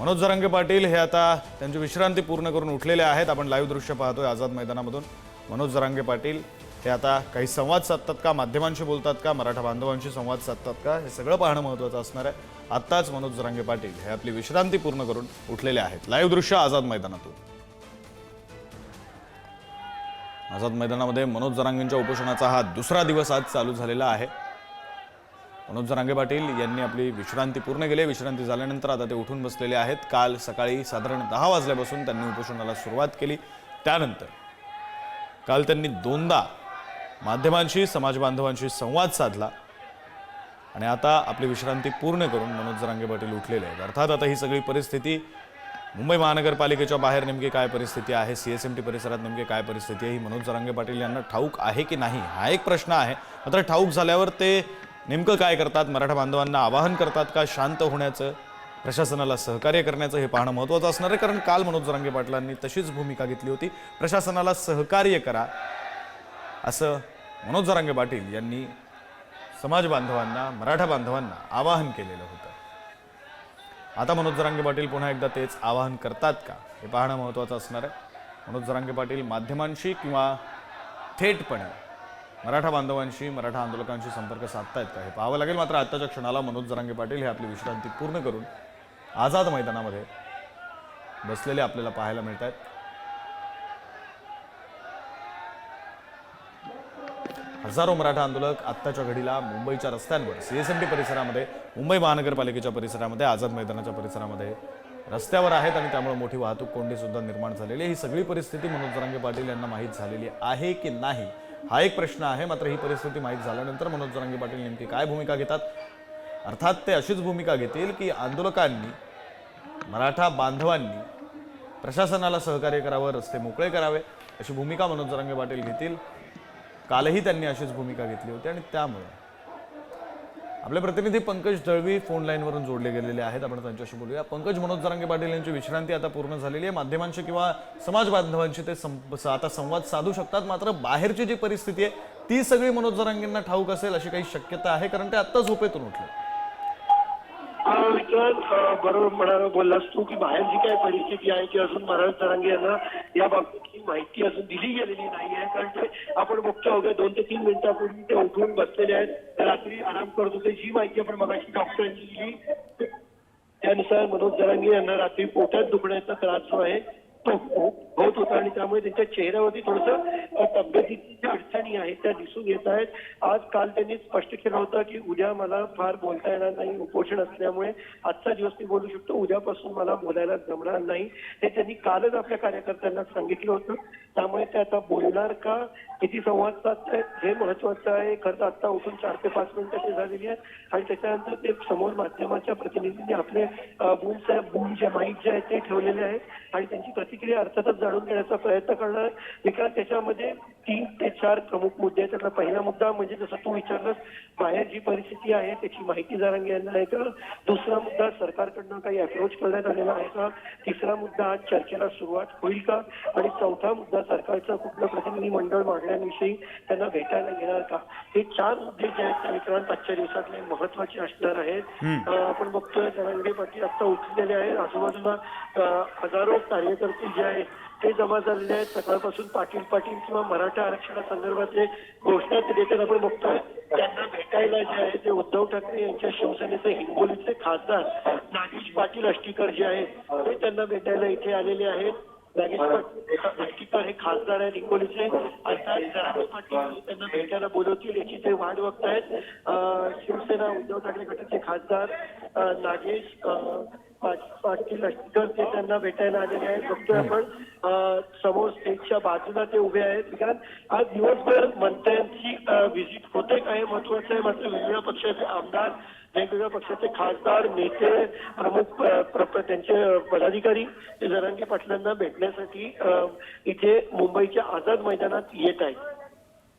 मनोज जरांगे पाटील हे आता त्यांची विश्रांती पूर्ण करून उठलेले आहेत. आपण लाईव्ह दृश्य पाहतोय आझाद मैदानामधून. मनोज जरांगे पाटील हे आता काही संवाद साधतात का? माध्यमांशी बोलतात का? मराठा बांधवांशी संवाद साधतात का? हे सगळं पाहणं महत्त्वाचं असणार आहे. आत्ताच मनोज जरांगे पाटील हे आपली विश्रांती पूर्ण करून उठलेले आहेत. लाईव्ह दृश्य आझाद मैदानातून. आझाद मैदानामध्ये मनोज जरांगेंच्या उपोषणाचा हा दुसरा दिवस आज चालू झालेला आहे. मनोज जरांगे पाटील यांनी आपली विश्रांती पूर्ण केली. विश्रांती झाल्यानंतर आता ते उठून बसलेले आहेत. काल सकाळी साधारण दहा वाजल्यापासून त्यांनी उपोषणाला सुरुवात केली. त्यानंतर काल त्यांनी दोनदा माध्यमांशी समाज बांधवांशी संवाद साधला. आणि आता आपली विश्रांती पूर्ण करून मनोज जरांगे पाटील उठलेले आहेत. अर्थात आता ही सगळी परिस्थिती मुंबई महानगरपालिकेच्या बाहेर नेमकी काय परिस्थिती आहे? सी एस एम टी परिसरात नेमकी काय परिस्थिती आहे? ही मनोज जरांगे पाटील यांना ठाऊक आहे की नाही? हा एक प्रश्न आहे. मात्र ठाऊक झाल्यावर ते नेमकं काय करतात? मराठा बांधवांना आवाहन करतात का? शांत होण्याचं प्रशासनाला सहकार्य करण्याचं हे पाहणं महत्त्वाचं असणार आहे. कारण काल मनोज जरांगे पाटलांनी तशीच भूमिका घेतली होती. प्रशासनाला सहकार्य करा असं मनोज जरांगे पाटील यांनी समाज बांधवांना मराठा बांधवांना आवाहन केलेलं होतं. आता मनोज जरांगे पाटील पुन्हा एकदा तेच आवाहन करतात का? हे पाहणं महत्त्वाचं असणार आहे. मनोज जरांगे पाटील माध्यमांशी किंवा थेटपणे मराठा बांधवांशी मराठा आंदोलकांशी संपर्क साधतायत का हे पाहावं लागेल. मात्र आत्ताच्या क्षणाला मनोज जरांगे पाटील हे आपली विश्रांती पूर्ण करून आझाद मैदानामध्ये बसलेले आपल्याला पाहायला मिळत आहेत हजारो मराठा आंदोलक आत्ताच्या घडीला मुंबईच्या रस्त्यांवर सीएसएमटी परिसरामध्ये मुंबई महानगरपालिकेच्या परिसरामध्ये आझाद मैदानाच्या परिसरामध्ये रस्त्यावर आहेत आणि त्यामुळे मोठी वाहतूक कोंडी सुद्धा निर्माण झालेली आहे. ही सगळी परिस्थिती मनोज जरांगे पाटील यांना माहीत झालेली आहे की नाही? हा एक प्रश्न आहे मात्र ही परिस्थिती माहीत झाल्यानंतर मनोज जरांगे पाटील नेमकी काय भूमिका घेतात? अर्थात ते अशीच भूमिका घेतील की आंदोलकांनी मराठा बांधवांनी प्रशासनाला सहकार्य करावं रस्ते मोकळे करावे अशी भूमिका मनोज जरांगे पाटील घेतील? कालही त्यांनी अशीच भूमिका घेतली होती आणि त्यामुळे आपले प्रतिनिधी पंकज दळवी फोन लाईनवरून जोडले गेलेले आहेत. आपण त्यांच्याशी बोलूया. पंकज मनोज जरांगे पाटील यांची विश्रांती आता पूर्ण झालेली आहे. माध्यमांशी किंवा समाज बांधवांशी ते सं- आता संवाद साधू शकतात. मात्र बाहेरची जी परिस्थिती आहे ती सगळी मनोज जरांगेंना ठाऊक असेल अशी काही शक्यता आहे कारण ते आत्ता झोपेतून उठले. बरोबर म्हणाला बोललास तू की बाहेर जी काय परिस्थिती आहे ती अजून महाराज जरांगे यांना या बाबतीतली माहिती अजून दिली गेलेली नाही आहे. कारण ते आपण बघतो अवघ्या दोन ते तीन मिनिटापूर्वी ते उठून बसलेले आहेत. रात्री आराम करत होते. जी माहिती आपण मगाशी डॉक्टरांची दिली त्यानुसार मनोज जरांगे यांना रात्री पोटात दुखण्याचा त्रास जो आहे होत होता आणि त्यामुळे त्यांच्या चेहऱ्यावरती थोडस तब्येतीच्या अडचणी आहेत त्या दिसून येत आहेत. आज काल त्यांनी स्पष्ट केलं होतं की उद्या मला फार बोलता येणार नाही उपोषण असल्यामुळे आजचा दिवस मी बोलू शकतो. उद्यापासून मला बोलायला जमणार नाही. हे त्यांनी कालच आपल्या कार्यकर्त्यांना सांगितलं होतं. त्यामुळे ते आता बोलणार का? किती संवाद साधतायत हे महत्वाचं आहे. खरं तर आता उठून चार ते पाच मिनिटं ते झालेली आहेत. आणि त्याच्यानंतर ते समोर माध्यमाच्या प्रतिनिधींनी आपले बूम साहेब बूम जे माईक जे आहेत ते ठेवलेले आहेत. आणि त्यांची प्रतिक्रिया अर्थातच जाणून घेण्याचा प्रयत्न करणार आहे. विकास त्याच्यामध्ये तीन ते चार प्रमुख मुद्दे आहेत. त्यातला पहिला मुद्दा म्हणजे जसं तू विचारलंस बाहेर जी परिस्थिती आहे त्याची माहिती जाणून घेणं आहे का? दुसरा मुद्दा सरकारकडनं काही अप्रोच करण्यात आलेला आहे का? तिसरा मुद्दा आज चर्चेला सुरुवात होईल का? आणि चौथा मुद्दा सरकारचं कुठलं प्रतिनिधी मंडळ मागण्याविषयी त्यांना भेटायला येणार का? हे चार मुद्दे जे आहेत त्या विक्रांत आजच्या दिवसातले महत्त्वाचे असणार आहेत. आपण बघतोय जरांगे पाटील आता उठलेले आहेत. आजूबाजूला हजारो कार्यकर्ते जे आहेत ते जमा झालेले आहेत. सकाळपासून पाटील पाटील किंवा मराठा आरक्षणासंदर्भातले घोषणा ते देतात आपण बघतोय. त्यांना भेटायला जे आहे ते उद्धव ठाकरे यांच्या शिवसेनेचे हिंगोलीचे खासदार नागेश पाटील अष्टीकर जे आहेत ते त्यांना भेटायला इथे आलेले आहेत. नागेश पाटील अष्टीकर हे खासदार आहेत हिंगोलीचे. अर्थात पाटील त्यांना भेटायला बोलवतील याची ते वाट बघतायत. शिवसेना उद्धव ठाकरे गटाचे खासदार नागेश ते त्यांना भेटायला आलेले आहेत. बघतोय आपण समोर स्टेजच्या बाजूला ते उभे आहेत. कारण आज दिवसभर मंत्र्यांची व्हिजिट होते. काय महत्वाचं आहे मात्र वेगवेगळ्या पक्षाचे आमदार वेगवेगळ्या पक्षाचे खासदार नेते प्रमुख त्यांचे पदाधिकारी ते जरांगे पाटलांना भेटण्यासाठी इथे मुंबईच्या आझाद मैदानात येत आहेत.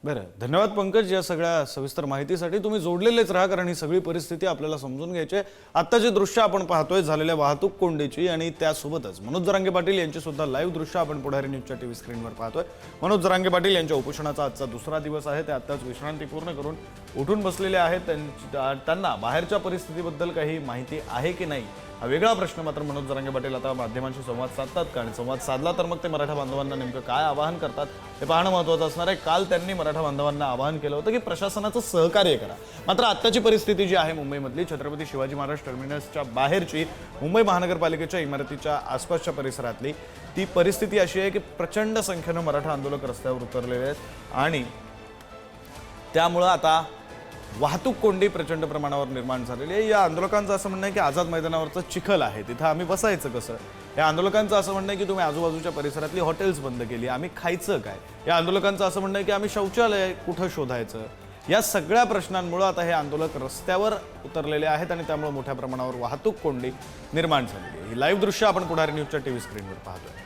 बरं धन्यवाद पंकज या सगळ्या सविस्तर माहितीसाठी. तुम्ही जोडलेलेच राहा कारण ही सगळी परिस्थिती आपल्याला समजून घ्यायची आहे. आत्ताचे दृश्य आपण पाहतोय झालेल्या वाहतूक कोंडीची आणि त्यासोबतच मनोज जरांगे पाटील यांची सुद्धा लाईव्ह दृश्य आपण पुढारी न्यूजच्या टीव्ही स्क्रीनवर पाहतोय. मनोज जरांगे पाटील यांच्या उपोषणाचा आजचा दुसरा दिवस आहे. ते आत्ताच विश्रांती पूर्ण करून उठून बसलेले आहेत. त्यांना बाहेरच्या परिस्थितीबद्दल काही माहिती आहे की नाही? हा वेगळा प्रश्न मात्र मनोज जरांगे पाटील आता माध्यमांशी संवाद साधतात का? आणि संवाद साधला तर मग ते मराठा बांधवांना नेमकं काय आवाहन करतात? हे पाहणं महत्त्वाचं असणार आहे. काल त्यांनी मराठा बांधवांना आवाहन केलं होतं की प्रशासनाचं सहकार्य करा. मात्र आत्ताची परिस्थिती जी आहे मुंबईमधली छत्रपती शिवाजी महाराज टर्मिनसच्या बाहेरची मुंबई महानगरपालिकेच्या इमारतीच्या आसपासच्या परिसरातली ती परिस्थिती अशी आहे की प्रचंड संख्येनं मराठा आंदोलक रस्त्यावर उतरलेले आहेत. आणि त्यामुळं आता वाहतूक कोंडी प्रचंड प्रमाणावर निर्माण झालेली आहे. या आंदोलकांचं असं म्हणणं आहे की आझाद मैदानावरचं चिखल आहे. तिथं आम्ही बसायचं कसं? या आंदोलकांचं असं म्हणणं आहे की तुम्ही आजूबाजूच्या परिसरातली हॉटेल्स बंद केली. आम्ही खायचं काय? या आंदोलकांचं असं म्हणणं आहे की आम्ही शौचालय कुठं शोधायचं? या सगळ्या प्रश्नांमुळं आता हे आंदोलक रस्त्यावर उतरलेले आहेत आणि त्यामुळे मोठ्या प्रमाणावर वाहतूक कोंडी निर्माण झालेली आहे. ही लाईव्ह दृश्य आपण पुढारी न्यूजच्या टी व्ही स्क्रीनवर पाहतोय.